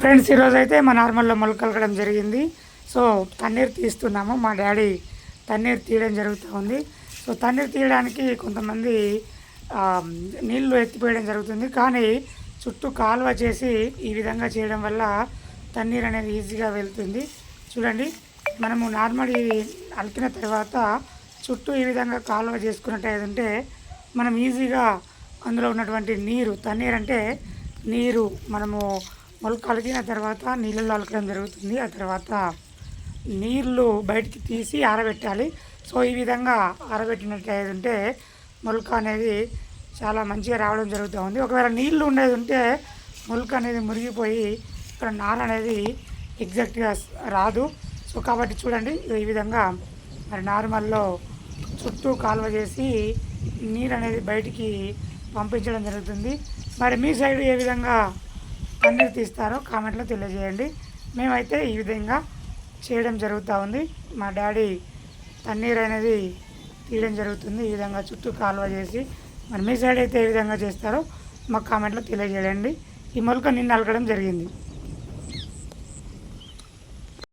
Friends ఈరోజు అయితే మా నార్మల్లో మొలకలకడం జరిగింది. సో తన్నీరు తీస్తున్నాము. మా డాడీ తన్నీరు తీయడం జరుగుతూ ఉంది. సో తన్నీరు తీయడానికి కొంతమంది నీళ్ళు ఎత్తిపోయడం జరుగుతుంది. కానీ చుట్టూ కాలువ చేసి ఈ విధంగా చేయడం వల్ల తన్నీరు అనేది ఈజీగా వెళ్తుంది. చూడండి మనము నార్మల్ అలికిన తర్వాత చుట్టూ ఈ విధంగా కాలువ చేసుకున్నట్టు ఏదంటే మనం ఈజీగా అందులో ఉన్నటువంటి నీరు తన్నీరు అంటే నీరు మనము మొలక అలికిన తర్వాత నీళ్ళలో అలకడం జరుగుతుంది. ఆ తర్వాత నీళ్ళు బయటికి తీసి ఆరబెట్టాలి. సో ఈ విధంగా ఆరబెట్టినట్టు ఉంటే మొలక అనేది చాలా మంచిగా రావడం జరుగుతూ ఉంది. ఒకవేళ నీళ్ళు ఉండేది ఉంటే మొలక అనేది మురిగిపోయి ఇక్కడ నార అనేది ఎగ్జాక్ట్గా రాదు. సో కాబట్టి చూడండి ఈ విధంగా మరి నార్మల్లో చుట్టూ కాలువ చేసి నీరు అనేది బయటికి పంపించడం జరుగుతుంది. మరి మీ సైడ్ ఏ విధంగా పన్నీర్ తీస్తారో కామెంట్లో తెలియజేయండి. మేమైతే ఈ విధంగా చేయడం జరుగుతూ ఉంది. మా డాడీ పన్నీర్ అనేది తీయడం జరుగుతుంది. ఈ విధంగా చుట్టూ కాలువ చేసి మరి మీ సైడ్ అయితే ఏ విధంగా చేస్తారో మాకు కామెంట్లో తెలియజేయండి. ఈ మొలక నిన్న అలకడం జరిగింది.